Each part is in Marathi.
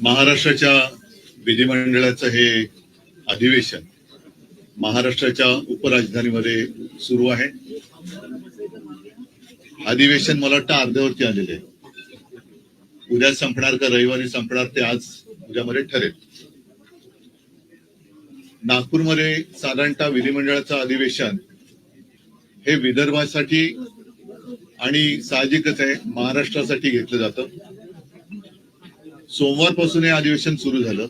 महाराष्ट्राच्या विधिमंडळाचं हे अधिवेशन महाराष्ट्राच्या उपराजधानीमध्ये सुरू आहे. अधिवेशन मला वाटतं अर्ध्यावरती आलेले आहे. उद्या संपणार का रविवारी संपणार ते आज उद्यामध्ये ठरेल. नागपूरमध्ये साधारणतः विधिमंडळाचं अधिवेशन हे विदर्भासाठी आणि साहजिकच आहे महाराष्ट्रासाठी घेतलं जातं. सोमवारपासून हे अधिवेशन सुरू झालं.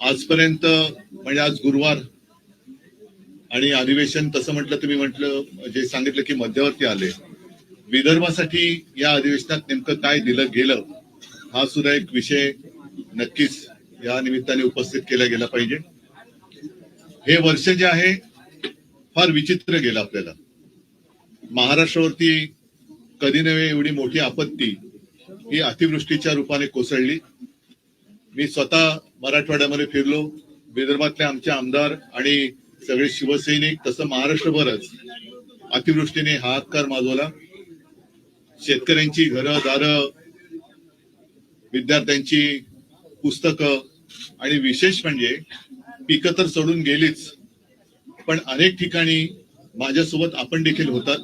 आजपर्यंत म्हणजे आज गुरुवार आणि अधिवेशन तसं म्हटलं तुम्ही म्हटलं जे सांगितलं की मध्यवर्ती आले. विदर्भासाठी या अधिवेशनात नेमकं काय दिलं गेलं हा सुद्धा एक विषय नक्कीच या निमित्ताने उपस्थित केला गेला पाहिजे. हे वर्ष जे आहे फार विचित्र गेलं आपल्याला. महाराष्ट्रावरती कधी नव्हे एवढी मोठी आपत्ती ही अतिवृष्टीच्या रूपाने कोसळली. मी स्वतः मराठवाड्यामध्ये फिरलो. विदर्भातले आमचे आमदार आणि सगळे शिवसैनिक तसं महाराष्ट्रभरच अतिवृष्टीने हाहाकार माजवला. शेतकऱ्यांची घरं दारं विद्यार्थ्यांची पुस्तकं आणि विशेष म्हणजे पिकं तर सोडून गेलीच पण अनेक ठिकाणी माझ्यासोबत आपण देखील होतात.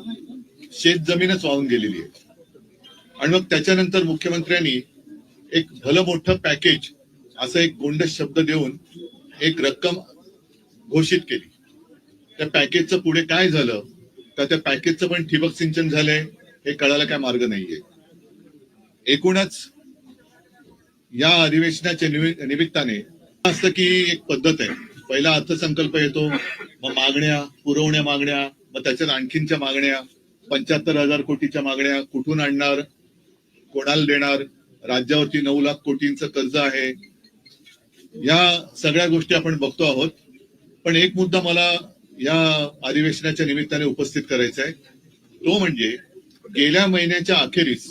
शेत जमीनच वाहून गेलेली आहे. आणि मग त्याच्यानंतर मुख्यमंत्र्यांनी एक भलं मोठं पॅकेज असं एक गोंड शब्द देऊन एक रक्कम घोषित केली. त्या पॅकेजचं पुढे काय झालं? तर त्या पॅकेजचं पण ठिबक सिंचन झालंय? हे कळायला काय मार्ग नाहीये. एकूणच या अधिवेशनाच्या निमित्ताने असतं की एक पद्धत आहे. पहिला अर्थसंकल्प येतो मग मागण्या पुरवण्या मागण्या मग त्याच्यात आणखीनच्या मागण्या पंच्याहत्तर हजार कोटीच्या मागण्या कुठून आणणार? कोणाला देणार? राज्यावरती नऊ लाख कोटींचं कर्ज आहे. या सगळ्या गोष्टी आपण बघतो आहोत. पण एक मुद्दा मला या अधिवेशनाच्या निमित्ताने उपस्थित करायचा आहे. तो म्हणजे गेल्या महिन्याच्या अखेरीस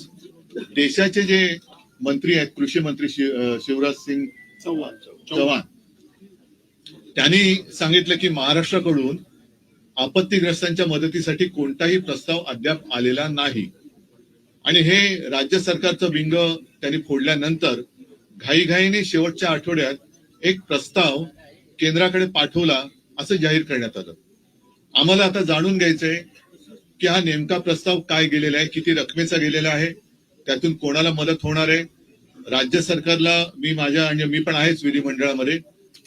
देशाचे जे मंत्री आहेत कृषी मंत्री शिवराज सिंग चव्हाण त्यांनी सांगितलं की महाराष्ट्राकडून आपत्तीग्रस्तांच्या मदतीसाठी कोणताही प्रस्ताव अद्याप आलेला नाही. आणि हे राज्य सरकारचं विंग त्यांनी फोडल्यानंतर घाईघाईने शेवटच्या आठवड्यात एक प्रस्ताव केंद्राकडे पाठवला असं जाहीर करण्यात आलं. आम्हाला आता जाणून घ्यायचंय की हा नेमका प्रस्ताव काय गेलेला आहे किती रकमेचा गेलेला आहे त्यातून कोणाला मदत होणार आहे? राज्य सरकारला मी माझ्या आणि मी पण आहेच विधिमंडळामध्ये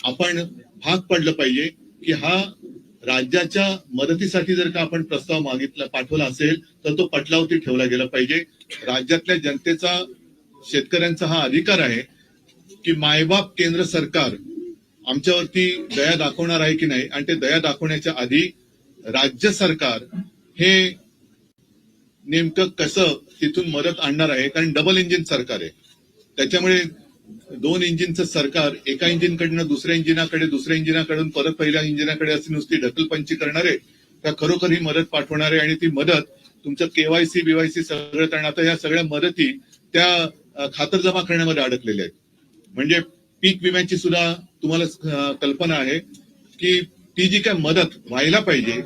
आपण भाग पडलं पाहिजे की हा राज्याच्या मदतीसाठी जर का आपण प्रस्ताव मागितला पाठवला असेल तर तो पटलावरती ठेवला गेला पाहिजे. राज्यातल्या जनतेचा शेतकऱ्यांचा हा अधिकार आहे की मायबाप केंद्र सरकार आमच्यावरती दया दाखवणार आहे की नाही? आणि ते दया दाखवण्याच्या आधी राज्य सरकार हे नेमकं कसं तिथून मदत आणणार आहे? कारण डबल इंजिन सरकार आहे. त्याच्यामुळे दोन इंजिनचं सरकार एका इंजिनकडनं दुसऱ्या इंजिनाकडे दुसऱ्या इंजिनाकडून परत पहिल्या इंजिनाकडे अशी नुसती ढकलपंची करणारे त्या खरोखर ही मदत पाठवणारे आणि ती मदत तुमचं केवायसी बीवायसी सगळं कारण आता या सगळ्या मदती त्या खातर जमा करण्यामध्ये अडकलेल्या आहेत. म्हणजे पीक विम्याची सुद्धा तुम्हाला कल्पना आहे की ती जी काय मदत व्हायला पाहिजे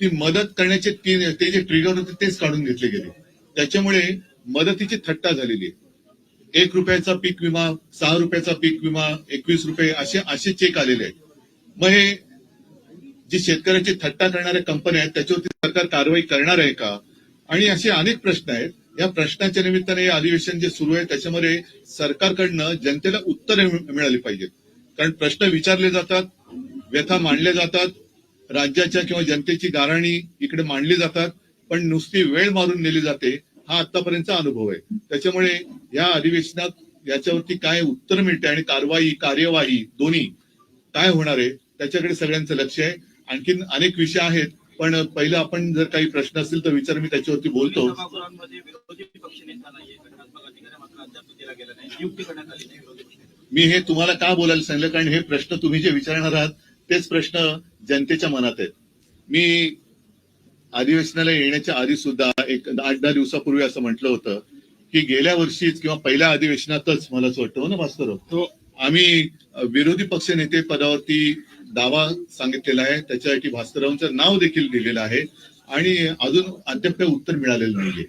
ती मदत करण्याचे तीन ते जे ट्रिगर होते तेच काढून घेतले गेले. त्याच्यामुळे मदतीची थट्टा झालेली आहे. एक रुपयाचा पीक विमा सहा रुपयाचा पीक विमा एकवीस रुपये असे असे चेक आलेले आहेत. मग हे जी शेतकऱ्याची थट्टा करणाऱ्या कंपन्या आहेत त्याच्यावरती सरकार कारवाई करणार आहे का? आणि असे अनेक प्रश्न आहेत. या प्रश्नाच्या निमित्ताने हे अधिवेशन जे सुरू आहे त्याच्यामध्ये सरकारकडनं जनतेला उत्तरे मिळाली पाहिजेत. कारण प्रश्न विचारले जातात व्यथा मांडल्या जातात राज्याच्या किंवा जनतेची गाराणी इकडे मांडली जातात पण नुसती वेळ मारून नेली जाते. हा आतापर्यंतचा अनुभव आहे. त्याच्यामुळे या अधिवेशनात याच्यावरती काय उत्तर मिळते आणि कारवाई कार्यवाही दोन्ही काय होणार आहे त्याच्याकडे सगळ्यांचं लक्ष आहे. आणखीन अनेक विषय आहेत पण पहिलं आपण जर काही प्रश्न असतील तर विचार मी त्याच्यावरती बोलतो. मी हे तुम्हाला का बोलायला सांगितलं? कारण हे प्रश्न तुम्ही जे विचारणार आहात तेच प्रश्न जनतेच्या मनात आहेत. मी अधिवेशनाला येण्याच्या आधी सुद्धा एक आठ दहा दिवसापूर्वी असं म्हटलं होतं की गेल्या वर्षीच किंवा पहिल्या अधिवेशनातच मला असं वाटतं हो ना भास्कर हो. आम्ही विरोधी पक्ष नेते पदावरती दावा सांगितलेला आहे. त्याच्यासाठी भास्कररावांचं नाव देखील दिलेलं आहे. आणि अजून अद्याप काही उत्तर मिळालेलं नाहीये.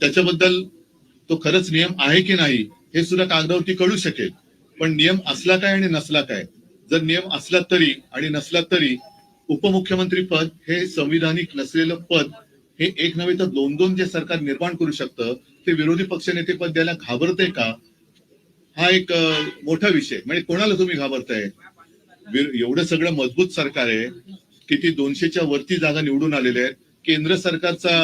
त्याच्याबद्दल तो खरंच नियम आहे की नाही हे सुद्धा कागदावरती कळू शकेल. पण नियम असला काय आणि नसला काय जर नियम असला तरी आणि नसला तरी उपमुख्यमंत्री पद हे संविधानिक नसलेलं पद हे एक नव्हे तर दोन दोन जे सरकार निर्माण करू शकतं ते विरोधी पक्षनेते पद द्यायला घाबरते का? हा एक मोठा विषय. म्हणजे कोणाला तुम्ही घाबरताय? एवढं सगळं मजबूत सरकार आहे किती दोनशेच्या वरती जागा निवडून आलेल्या आहेत. केंद्र सरकारचा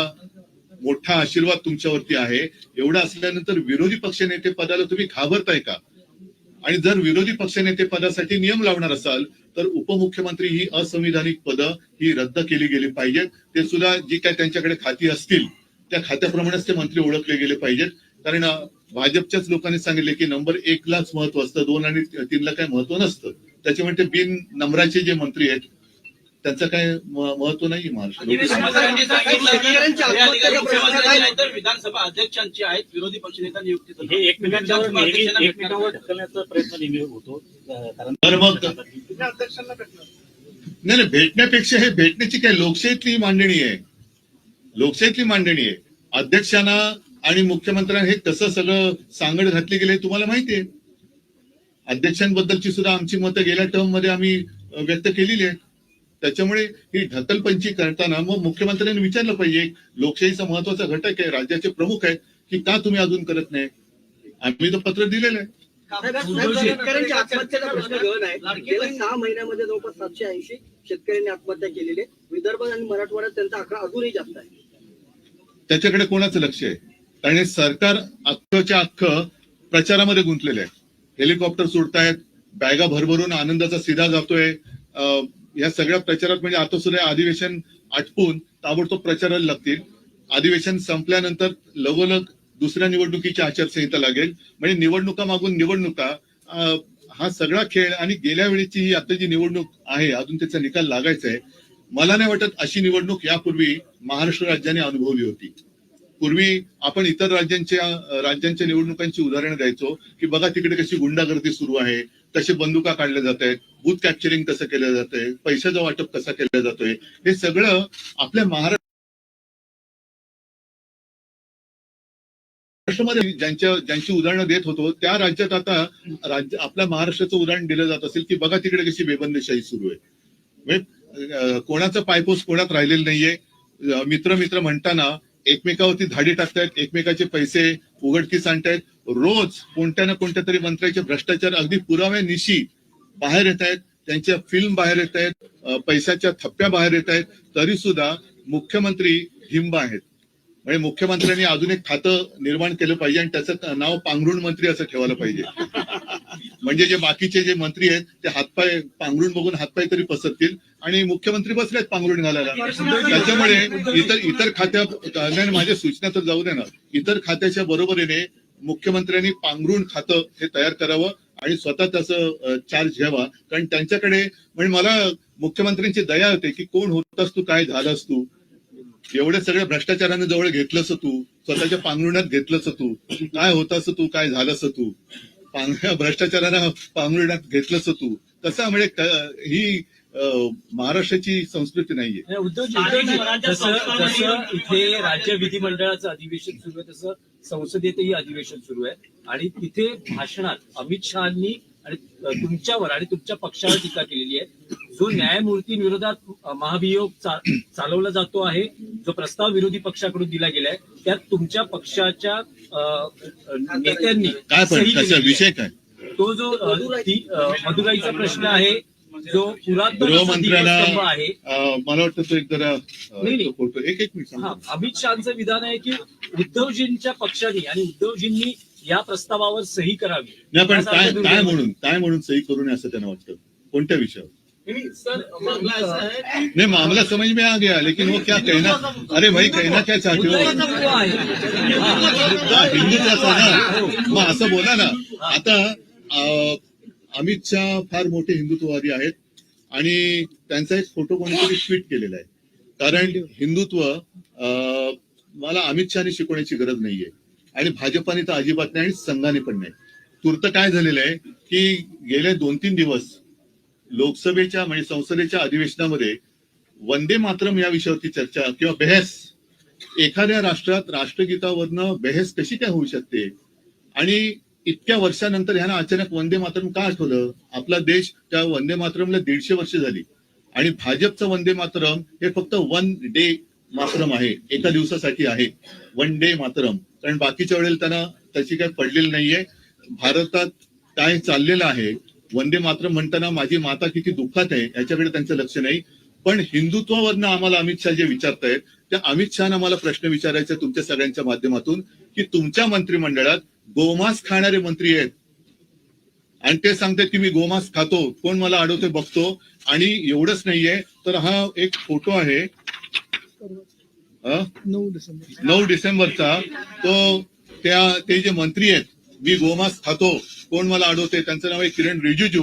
मोठा आशीर्वाद तुमच्यावरती आहे. एवढं असल्यानंतर विरोधी पक्षनेते पदाला तुम्ही घाबरताय का? आणि जर विरोधी पक्षनेते पदासाठी नियम लावणार असाल तर उपमुख्यमंत्री ही असंविधानिक पदं ही रद्द केली गेली पाहिजेत. ते सुद्धा जी काय त्यांच्याकडे खाती असतील त्या खात्याप्रमाणेच ते मंत्री ओळखले गेले पाहिजेत. कारण भाजपच्याच लोकांनी सांगितले की नंबर एक लाच महत्त्व असतं दोन आणि तीनला काही महत्त्व नसतं. त्याच्यामुळे ते बिन नंबराचे जे मंत्री आहेत त्यांचं काय महत्त्व नाही. महाराष्ट्र हे विधानसभा अध्यक्षांची आहेत विरोधी पक्षनेता नियुक्ती हे एकमेकांच्यावर नेहमी एकमेकांवर ढकलण्याचा प्रयत्न नेहमी होतो. अं, कारण तर मग नाही. नाही भेटण्यापेक्षा हे भेटण्याची काय लोकशाहीतली मांडणी आहे. लोकशाहीतली मांडणी आहे. अध्यक्षांना आणि मुख्यमंत्र्यांना हे कसं सगळं सांगड घातली गेले तुम्हाला माहिती आहे. अध्यक्षांबद्दलची सुद्धा आमची मतं गेल्या टर्ममध्ये आम्ही व्यक्त केलेली आहेत. त्याच्यामुळे ही ढकलपंची करताना मग मुख्यमंत्र्यांनी विचारलं पाहिजे लोकशाहीचा महत्त्वाचा घटक आहे राज्याचे प्रमुख आहेत की का तुम्ही अजून करत नाही? आम्ही तर पत्र दिलेलं आहे. शेतकऱ्यांच्या आत्महत्येचा प्रश्न गहन आहे. गेल्या सहा महिन्यामध्ये जवळपास सातशे ऐंशी शेतकऱ्यांनी आत्महत्या केलेली आहे. विदर्भ आणि मराठवाड्यात त्यांचा आकडा अजूनही जास्त आहे. त्याच्याकडे कोणाचं लक्ष आहे? कारण हे सरकार अख्खच्या अख्ख प्रचारामध्ये गुंतलेलं आहे. हेलिकॉप्टर सुटतायत बॅगा भरभरून आनंदाचा सीधा जातोय अं, या सगळ्या प्रचारात म्हणजे आता सुद्धा अधिवेशन आटपून ताबडतोब प्रचाराला लागतील. अधिवेशन संपल्यानंतर लगोलग दुसऱ्या निवडणुकीची आचारसंहिता लागेल. म्हणजे निवडणुका मागून निवडणुका हा सगळा खेळ आणि गेल्या वेळेची ही आता जी निवडणूक आहे अजून त्याचा निकाल लागायचा आहे. मला नाही वाटत अशी निवडणूक यापूर्वी महाराष्ट्र राज्याने अनुभवली होती. पूर्वी आपण इतर राज्यांच्या राज्यांच्या निवडणुकांची उदाहरणं द्यायचो की बघा तिकडे कशी गुंडागर्दी सुरू आहे तसे बंदुका काढल्या जात आहेत. बूथ कॅप्चरिंग कसं केलं जातंय पैशाचं वाटप कसं केलं जातोय हे सगळं आपल्या महाराष्ट्र महाराष्ट्रामध्ये ज्यांच्या ज्यांची उदाहरणं देत होतो त्या राज्यात आता राज्य आपल्या महाराष्ट्राचं उदाहरण दिलं जात असेल की बघा तिकडे कशी बेबंदीशाही सुरू आहे. म्हणजे अं, कोणाचं पायपोस कोणात राहिलेलं नाहीये. मित्र मित्र म्हणताना एकमेकावरती धाडी टाकतायत एकमेकाचे पैसे उघडकीस आणतायत. रोज कोणत्या ना कोणत्या तरी मंत्र्याचे भ्रष्टाचार अगदी पुराव्यानिशी बाहेर येत आहेत त्यांच्या फिल्म बाहेर येत आहेत पैशाच्या थप्प्या बाहेर येत आहेत तरी सुद्धा मुख्यमंत्री हिंब आहेत. म्हणजे मुख्यमंत्र्यांनी अजून एक खातं निर्माण केलं पाहिजे आणि त्याचं नाव पांघरुण मंत्री असं ठेवायला पाहिजे. म्हणजे जे बाकीचे जे मंत्री आहेत ते हातपाय पांघरुण बघून हातपाय तरी पसरतील आणि मुख्यमंत्री बसलेत पांघरुण घालायला. त्याच्यामुळे इतर इतर खात्या माझ्या सूचना तर जाऊ दे ना. इतर खात्याच्या बरोबरीने मुख्यमंत्र्यांनी पांघरुण खातं हे तयार करावं आणि स्वतः त्याचं चार्ज घ्यावा. कारण त्यांच्याकडे म्हणजे मला मुख्यमंत्र्यांची दया होते की कोण होतास तू काय झालास तू? एवढ्या सगळ्या भ्रष्टाचाराने जवळ घेतलंस तू स्वतःच्या पांघरुणात घेतलंस तू काय होतास तू काय झालंस तू? भ्रष्टाचारानं पांघरुणात घेतलंस तू. तसा म्हणजे ही महाराष्ट्राची संस्कृती नाहीये. जसं इथे राज्य विधिमंडळाचं अधिवेशन सुरू आहे तसं संसदेतही अधिवेशन सुरू आहे. आणि तिथे भाषणात अमित शहानी आणि तुमच्यावर आणि तुमच्या पक्षावर टीका केलेली आहे. जो न्यायमूर्तींविरोधात महाभियोग चा- चालवला जातो आहे जो प्रस्ताव विरोधी पक्षाकडून दिला गेलाय त्यात तुमच्या पक्षाच्या नेत्यांनी काय. विषय काय? तो जो मदुराईचा प्रश्न आहे जो स्तंभ आहे. मला वाटतं तो एक जरा फोटो एक एक मिनिट हा. अमित शहाचं विधान आहे की उद्धवजींच्या पक्षाने आणि उद्धवजींनी या प्रस्तावावर सही करावी. नाही पण काय. म्हणून काय म्हणून सही करू नये असं त्यांना वाटतं? कोणत्या विषयावर? सर मामला असा आहे की नहीं मामला समझ में आ गया लेकिन वो क्या कहना अरे भाई कहना क्या चाहते हो? हा, मग असं बोला ना. आता अमित शहा फार मोठे हिंदुत्ववादी आहेत आणि त्यांचा एक फोटो कोणीतरी ट्विट केलेला आहे. कारण हिंदुत्व अं, मला अमित शहाने शिकवण्याची गरज नाहीये. आणि भाजपाने तर अजिबात नाही आणि संघाने पण नाही. तूर्त काय झालेलं आहे की गेले दोन तीन दिवस लोकसभेच्या म्हणजे संसदेच्या अधिवेशनामध्ये वंदे मातरम या विषयावरती चर्चा किंवा बहस एखाद्या राष्ट्रात राष्ट्रगीतावरनं बहस कशी काय होऊ शकते? आणि इतक्या वर्षानंतर ह्यांना अचानक वंदे मातरम का आठवलं? आपला देश त्या वंदे मातरमला दीडशे वर्ष झाली. आणि भाजपचं वंदे मातरम हे फक्त वन डे मातरम आहे. एका दिवसासाठी आहे. वन डे मातरम. कारण बाकीच्या वेळेला त्यांना त्याची काही पडलेली नाहीये. भारतात काय चाललेलं आहे? वंदे मातरम म्हणताना माझी माता किती दुःखात आहे याच्याकडे त्यांचं लक्ष नाही. पण हिंदुत्वावरनं आम्हाला अमित शहा जे विचारतायत त्या अमित शहाना मला प्रश्न विचारायचा तुमच्या सगळ्यांच्या माध्यमातून की तुमच्या मंत्रिमंडळात गोमांस खाणारे मंत्री आहेत. आणि ते सांगतात की मी गोमांस खातो कोण मला अडवते बघतो आणि एवढंच नाहीये. तर हा एक फोटो आहे? नऊ डिसेंबरचा. तो त्या ते जे मंत्री आहेत मी गोमांस खातो कोण मला अडवते त्यांचं नाव आहे किरण रिजिजू.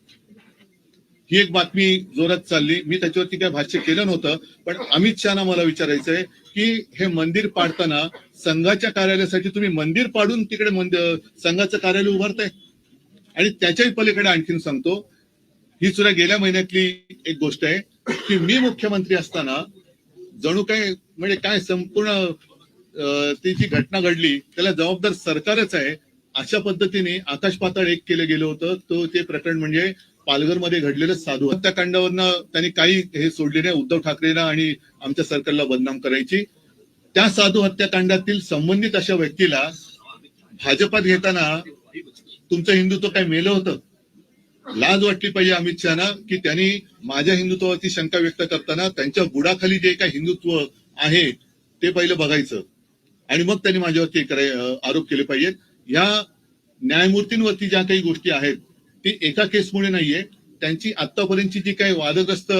ही एक बातमी जोरात चालली. मी त्याच्यावरती काय भाष्य केलं नव्हतं पण अमित शहाना मला विचारायचंय की हे मंदिर पाडताना संघाच्या कार्यालयासाठी तुम्ही मंदिर पाडून तिकडे मंदिर संघाचं कार्यालय उभारताय? आणि त्याच्याही पलीकडे आणखीन सांगतो ही सुद्धा गेल्या महिन्यातली एक गोष्ट आहे की मी मुख्यमंत्री असताना जणू काय म्हणजे काय संपूर्ण ती जी घटना घडली त्याला जबाबदार सरकारच आहे. अशा पद्धतीने आकाश पाताळ एक केलं गेलं होतं. तो ते प्रकरण म्हणजे पालघरमध्ये घडलेलं साधू. हत्याकांडावरनं त्यांनी काही हे सोडले नाही. उद्धव ठाकरेंना आणि आमच्या सरकारला बदनाम करायची. त्या साधू हत्याकांडातील संबंधित अशा व्यक्तीला भाजपात घेताना तुमचं हिंदुत्व काय मेलं होतं? लाज वाटली पाहिजे अमित शहाना की त्यांनी माझ्या हिंदुत्वाची शंका व्यक्त करताना त्यांच्या बुडाखाली जे काही हिंदुत्व आहे ते पहिलं बघायचं. आणि मग त्यांनी माझ्यावरती कराय आरोप केले पाहिजेत. या न्यायमूर्तींवरती ज्या काही गोष्टी आहेत ती एका केसमुळे नाहीये. त्यांची आतापर्यंतची जी काही वादग्रस्त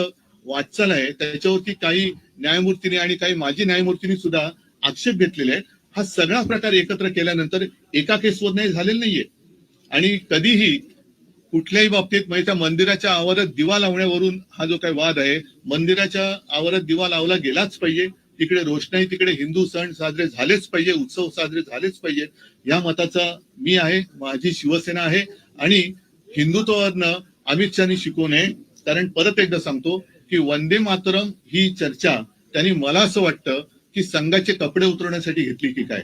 वाटचाल आहे त्याच्यावरती काही न्यायमूर्तीने आणि काही माजी न्यायमूर्तींनी सुद्धा आक्षेप घेतलेले आहेत. हा सगळा प्रकार एकत्र केल्यानंतर एका केसवर नाही झालेला नाहीये. आणि कधीही कुठल्याही बाबतीत म्हणजे त्या मंदिराच्या आवारात दिवा लावण्यावरून हा जो काही वाद आहे मंदिराच्या आवारात दिवा लावला गेलाच पाहिजे. तिकडे रोषणाई तिकडे हिंदू सण साजरे झालेच पाहिजे उत्सव साजरे झालेच पाहिजे. या मताचा मी आहे माझी शिवसेना आहे. आणि हिंदुत्ववादनं अमित शहानी शिकू नये. कारण परत एकदा सांगतो की वंदे मातरम ही चर्चा त्यांनी मला असं वाटतं की संघाचे कपडे उतरवण्यासाठी घेतली की काय.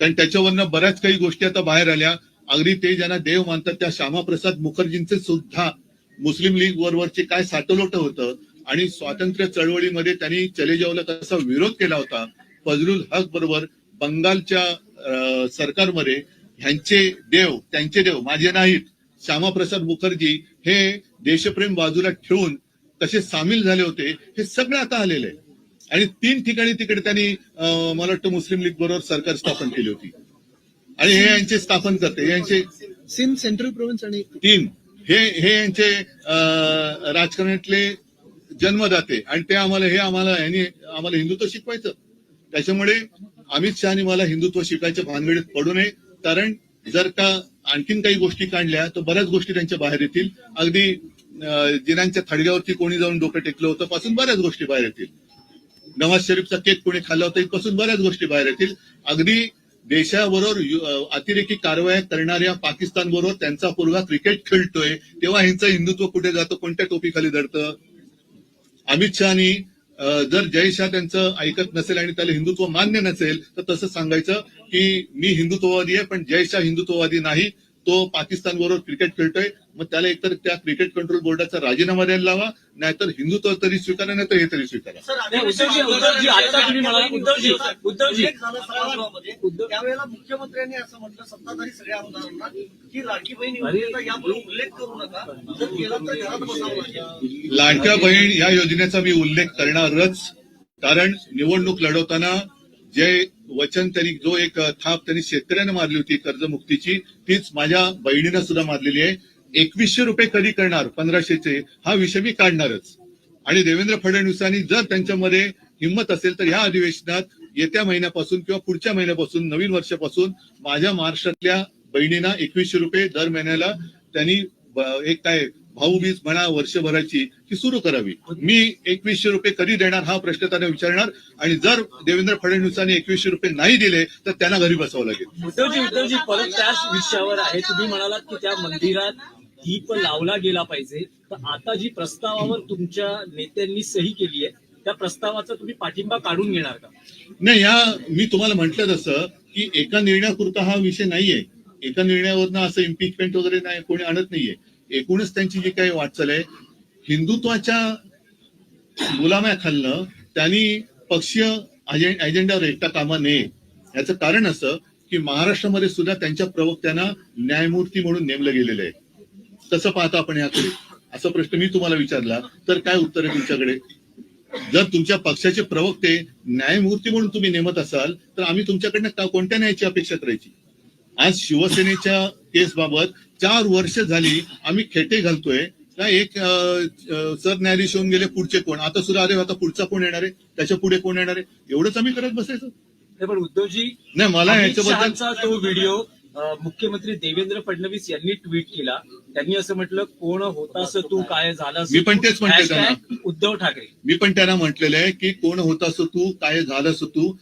कारण त्याच्यावरनं बऱ्याच काही गोष्टी आता बाहेर आल्या. अगदी ते ज्यांना देव मानतात त्या श्यामाप्रसाद मुखर्जींचे सुद्धा मुस्लिम लीग वरवरचे काय साटलोट होतं आणि स्वातंत्र्य चळवळीमध्ये त्यांनी चले जावला कसा विरोध केला होता. फजलुल हक बरोबर बंगालच्या अं, सरकारमध्ये ह्यांचे देव त्यांचे देव माझे नाहीत. श्यामाप्रसाद मुखर्जी हे देशप्रेम बाजूला ठेवून कसे सामील झाले होते हे सगळं आता आलेलं आहे. आणि तीन ठिकाणी तिकडे त्यांनी मला वाटतं मुस्लिम लीग बरोबर सरकार स्थापन केली होती. आणि हे यांचे स्थापन करते हे यांचे सिंध सेंट्रल प्रोव्हिन्स आणि तीन हे हे यांचे राजकारणातले जन्मदाते. आणि ते आम्हाला हे आम्हाला यांनी आम्हाला हिंदुत्व शिकवायचं. त्याच्यामुळे अमित शहानी मला हिंदुत्व शिकायच्या भानगडीत पडू नये कारण जर का आणखीन काही गोष्टी काढल्या तर बऱ्याच गोष्टी त्यांच्या बाहेर येतील. अगदी जिनांच्या थडग्यावरती कोणी जाऊन डोकं टेकलं होतं पासून बऱ्याच गोष्टी बाहेर येतील. नवाज शरीफचा केक कोणी खाल्ला होता इथपासून बऱ्याच गोष्टी बाहेर येतील. अगदी देशाबरोबर अतिरेकी कारवाया करणाऱ्या पाकिस्तान बरोबर त्यांचा पोरगा क्रिकेट खेळतोय तेव्हा ह्यांचं हिंदुत्व कुठे जातं कोणत्या टोपीखाली धरतं? अमित शहानी जर जय शाह त्यांचं ऐकत नसेल आणि त्याला हिंदुत्व मान्य नसेल तर तसं सांगायचं की मी हिंदुत्ववादी आहे पण जय शाह हिंदुत्ववादी नाही. तो पाकिस्तान बरोबर क्रिकेट खेळतोय. मग त्याला एकतर त्या क्रिकेट कंट्रोल बोर्डाचा राजीनामा द्यायला लावा नाहीतर हिंदुत्व तरी स्वीकारा नाही तर हे तरी स्वीकारा. उद्धवजी उद्धवजी आता तुम्ही म्हणाला उद्धवजी उद्धवजी. त्यावेळेला मुख्यमंत्र्यांनी असं म्हटलं सत्ताधारी सगळ्या आमदारांना की लाडकी बहीण यापुढे उल्लेख करू नका. जर केला तर घरात बसावं लागेल. लाडक्या बहीण या योजनेचा मी उल्लेख करणारच कारण निवडणूक लढवताना जे वचन त्यांनी जो एक थाप त्यांनी शेतकऱ्यांना मारली होती कर्जमुक्तीची तीच माझ्या बहिणीनं सुद्धा मारलेली आहे. एकवीसशे रुपये कधी करणार? पंधराशेचे. हा विषय मी काढणारच. आणि देवेंद्र फडणवीसांनी जर त्यांच्यामध्ये हिंमत असेल तर या अधिवेशनात येत्या महिन्यापासून किंवा पुढच्या महिन्यापासून नवीन वर्षापासून माझ्या महाराष्ट्रातल्या बहिणींना एकवीसशे रुपये दर महिन्याला त्यांनी एक काय भाऊबीज म्हणा वर्षभराची ती सुरू करावी. मी एकवीसशे रुपये कधी देणार हा प्रश्न त्यांना विचारणार. आणि जर देवेंद्र फडणवीसांनी एकवीसशे रुपये नाही दिले तर त्यांना घरी बसावं लागेल. उद्धवजी उद्धवजी परत त्याच विषयावर आहे. तुम्ही म्हणालात की त्या मंदिरात दीप लावला गेला पाहिजे. तर आता जी प्रस्तावावर तुमच्या नेत्यांनी सही केली आहे त्या प्रस्तावाचा तुम्ही पाठिंबा काढून घेणार का? नाही या मी तुम्हाला म्हटलं तसं की एका निर्णयापुरता हा विषय नाहीये. एका निर्णयावरनं असं इम्पिचमेंट वगैरे नाही कोणी आणत नाहीये. एकूणच त्यांची जी काही वाटचाल आहे हिंदुत्वाच्या गुलाम्या खालनं त्यांनी पक्षीय एजेंडावर अजेंड्यावर एकटा कामा नये. याचं कारण असं की महाराष्ट्रामध्ये सुद्धा त्यांच्या प्रवक्त्यांना न्यायमूर्ती म्हणून नेमलं गेलेलं आहे. कसं पाहता आपण याकडे. असा प्रश्न मी तुम्हाला विचारला तर काय उत्तर आहे तुमच्याकडे? जर तुमच्या पक्षाचे प्रवक्ते न्यायमूर्ती म्हणून तुम्ही नेमत असाल तर आम्ही तुमच्याकडनं कोणत्या न्यायाची अपेक्षा करायची? आज शिवसेनेच्या केस बाबत चार वर्ष झाली आम्ही खेटे घालतोय. का एक सरन्यायाधीश होऊन गेले पुढचे कोण? आता सुद्धा अरे आता पुढचा कोण येणार आहे? त्याच्या पुढे कोण येणार आहे? एवढंच आम्ही करत बसायचं. नाही पण उद्धवजी नाही मला याच्याबद्दल तो व्हिडिओ मुख्यमंत्री देवेंद्र फडणवीस यांनी ट्विट केला. त्यांनी असं म्हटलं कोण होतास तू? काय झालं मी पण तेच म्हणतोय त्यांना. उद्धव ठाकरे. मी पण त्यांना म्हटलेलं आहे की कोण होतास तू? काय झालंस तू?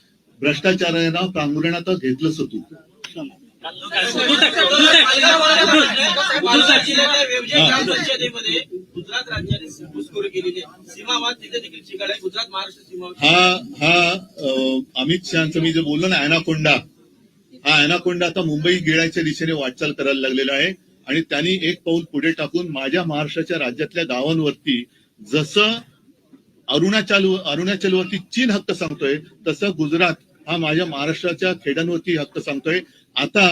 भ्रष्टाचारांना पांघरुणात घेतलंस तू. गुजरात राज्याने घुसखोरी केलेली सीमावाद तिथे देखील आहे. गुजरात महाराष्ट्र सीमा हा हा अमित शहाचं मी जे बोललो ना अॅनाकोंडा हा अॅनाकोंडा आता मुंबई गेळ्याच्या दिशेने वाटचाल करायला लागलेला आहे आणि त्यांनी एक पाऊल पुढे टाकून माझ्या महाराष्ट्राच्या राज्यातल्या गावांवरती जसं अरुणाचल अरुणाचलवरती चीन हक्क सांगतोय तसं गुजरात हा माझ्या महाराष्ट्राच्या खेड्यांवरती हक्क सांगतोय आता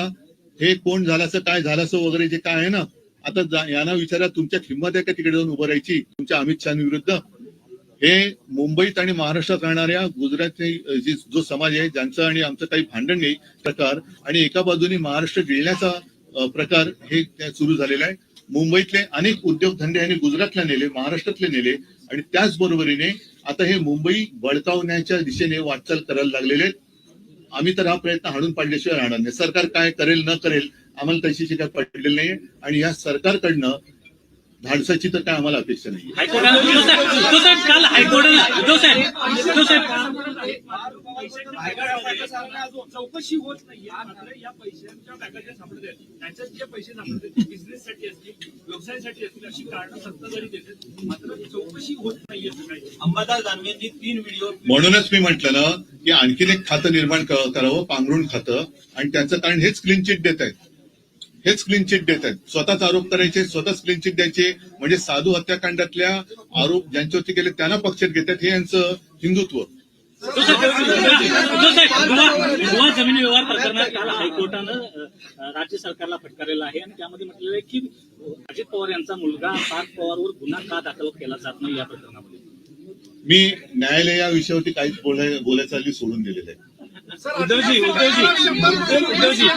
हे कोण झाल्याचं काय झाल्याचं वगैरे जे काय आहे ना आता यांना विचारा तुमच्या किंमत आहे का तिकडे जाऊन उभं राहायची? तुमच्या अमित शहाविरुद्ध हे मुंबईत आणि महाराष्ट्रात राहणाऱ्या गुजराती जो समाज आहे ज्यांचं आणि आमचं काही भांडण नाही प्रकार आणि एका बाजूने महाराष्ट्र गिळण्याचा प्रकार हे सुरू झालेला आहे. मुंबईतले अनेक उद्योगधंदे यांनी गुजरातला नेले महाराष्ट्रातले नेले आणि त्याचबरोबरीने आता हे मुंबई बळकावण्याच्या दिशेने वाटचाल करायला लागलेले आहेत. आम्ही तर हा प्रयत्न हाणून पाडल्याशिवाय राहणार नाही. सरकार काय करेल न करेल आम्हाला तशी काय पडलेली नाहीये. आणि या सरकारकडनं धाडसाची तर काय आम्हाला अपेक्षा नाही हायकोर्टानं उद्धव साहेब. उद्धव साहेब काल हायकोर्टानं उद्धव साहेब उद्धव साहेब. चौकशी होत नाहीये. मात्र या पैशांच्या बॅगा ज्या सापडत आहेत. त्यांच्यात जे पैसे सापडत आहेत बिझनेससाठी असतील व्यवसायासाठी असतील अशी कारणं सत्ताधारी देतात मात्र चौकशी होत नाहीये सगळ्याची अंबादास दानवेंनी तीन व्हिडिओ म्हणूनच मी म्हटलं ना की आणखीन एक खातं निर्माण करावं पांघरुण खातं. आणि त्याचं कारण हेच क्लीन चिट देत आहेत. हेच क्लीन चिट देत आहेत. स्वतःच आरोप करायचे स्वतःच क्लीन चिट द्यायचे. म्हणजे साधू हत्याकांडातल्या आरोप ज्यांच्यावरती गेले त्यांना पक्षात घेतात हे यांचं हिंदुत्व. गोवा जमीन व्यवहार प्रकरणात काल हायकोर्टानं राज्य सरकारला फटकारलेलं आहे. आणि त्यामध्ये म्हटलेलं आहे की अजित पवार यांचा मुलगा पार्थ पवारवर गुन्हा का दाखल केला जात नाही या प्रकरणामध्ये? मी न्यायालय या विषयावरती काहीच बोलाय बोलायचं हल्ली सोडून दिलेलं आहे. उद्धवजी उद्धवजी उद्धवजी.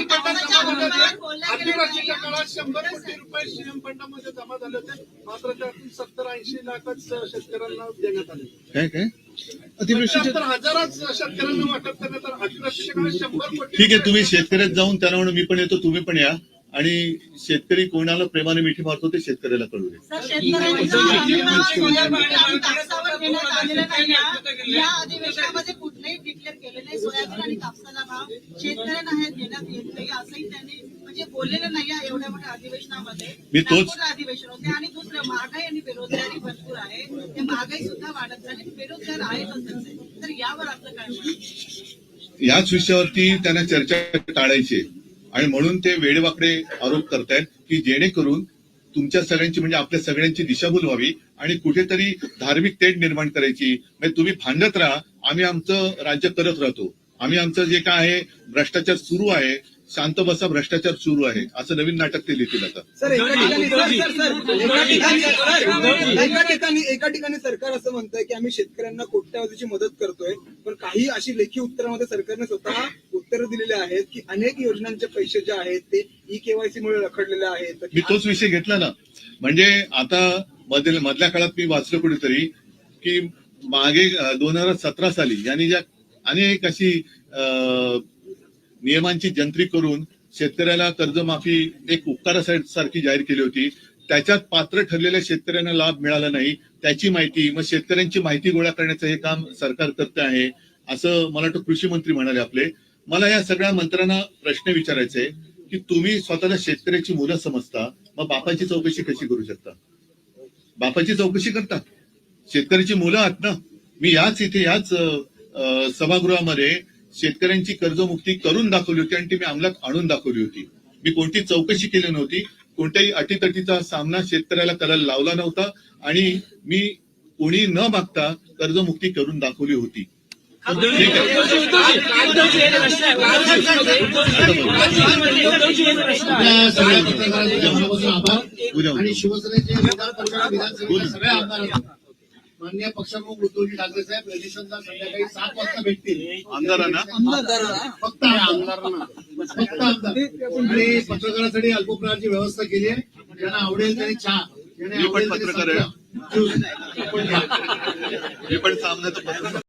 आदिवासीच्या काळात शंभर कोटी रुपये सीएम फंडामध्ये जमा झाले होते. मात्र त्यातून सत्तर ऐंशी लाखच शेतकऱ्यांना देण्यात आले. काय काय? अतिवृष्टीच्या तर हजारच शेतकऱ्यांना वाटप करण्यात आलं. अतिवृष्टीच्या काळात शंभर कोटी ठीक आहे तुम्ही शेतकऱ्यात जाऊन त्यांना म्हणून मी पण येतो तुम्ही पण या. आणि शेतकरी कोणाला प्रेमाने मिठी मारतो ते शेतकऱ्याला कळू दे आहे. या अधिवेशनामध्ये कुठलेही डिक्लेअर केले नाही सोयाबीन आणि कापसाला भाव शेतकऱ्यांना हे देण्यात येत नाही असंही त्यांनी म्हणजे बोललेलं नाही आहे एवढ्या मोठ्या अधिवेशनामध्ये मी तोच- अधिवेशन होते आणि दुसरं महागाई आणि बेरोजगारी भरपूर आहे ते महागाई सुद्धा वाढत झाली बेरोजगार आहेतच तसे. तर यावर आपलं काय आहे? याच विषयावरती त्यांना चर्चा टाळायची आहे. आणि म्हणून ते वेडेवाकडे आरोप करतायत की जेणेकरून तुमच्या सगळ्यांची म्हणजे आपल्या सगळ्यांची दिशाभूल व्हावी आणि कुठेतरी धार्मिक तेढ निर्माण करायची. म्हणजे तुम्ही भांडत राहा आम्ही आमचं राज्य करत राहतो. आम्ही आमचं जे काय आहे भ्रष्टाचार सुरू आहे शांत बसा भ्रष्टाचार सुरू आहे. असं नवीन नाटक ते लिहितील आता. सर एका ठिकाणी sir, Uddhavji, sir, sir, Uddhavji, एका ठिकाणी उद्धवजी. एका ठिकाणी एका ठिकाणी सरकार असं म्हणतंय की आम्ही शेतकऱ्यांना कोट्यावधीची मदत करतोय पण काही अशी लेखी उत्तरामध्ये सरकारने स्वतः उत्तरं दिलेली आहेत की अनेक योजनांचे पैसे जे आहेत ते ई केवायसी मुळे रखडलेले आहेत. मी तोच विषय घेतला ना. म्हणजे आता मधील मधल्या काळात मी वाचलं कुठेतरी की मागे दोन हजार सतरा साली यांनी ज्या अनेक अशी अं, नियमांची जंत्री करून शेतकऱ्याला कर्जमाफी एक उपकारासारखी जाहीर केली होती. त्याच्यात पात्र ठरलेल्या शेतकऱ्यांना लाभ मिळाला नाही. त्याची माहिती मग शेतकऱ्यांची माहिती गोळा करण्याचं हे काम सरकार करते आहे असं मला वाटतं कृषी मंत्री म्हणाले आपले. मला या सगळ्या मंत्र्यांना प्रश्न विचारायचे की तुम्ही स्वतःला शेतकऱ्याची मुलं समजता मग बापाची चौकशी कशी करू शकता? बापाची चौकशी करता? शेतकऱ्याची मुलं आहात ना? मी याच इथे याच सभागृहामध्ये शेतकऱ्यांची कर्जमुक्ती करून दाखवली होती आणि ती मी अंमलात आणून दाखवली होती. मी कोणती चौकशी केली नव्हती कोणत्याही अटीतटीचा सामना शेतकऱ्याला करायला लावला नव्हता आणि मी कोणी न मागता कर्जमुक्ती करून दाखवली होती. उद्या माननीय पक्षप्रमुख उद्धवजी ठाकरे साहेब रजिस्ट्रेशनला संध्याकाळी सात वाजता भेटतील आमदारांना फक्त आमदारांना फक्त आमदार आणि पत्रकारासाठी अल्पप्रहारची व्यवस्था केली आहे ज्यांना आवडेल त्यांनी चहा ज्यांना आवडेल त्यांनी पत्रकार आहे. संत्रा. ज्यूस. आपण घ्या. मी पण सामन्याचं पत्र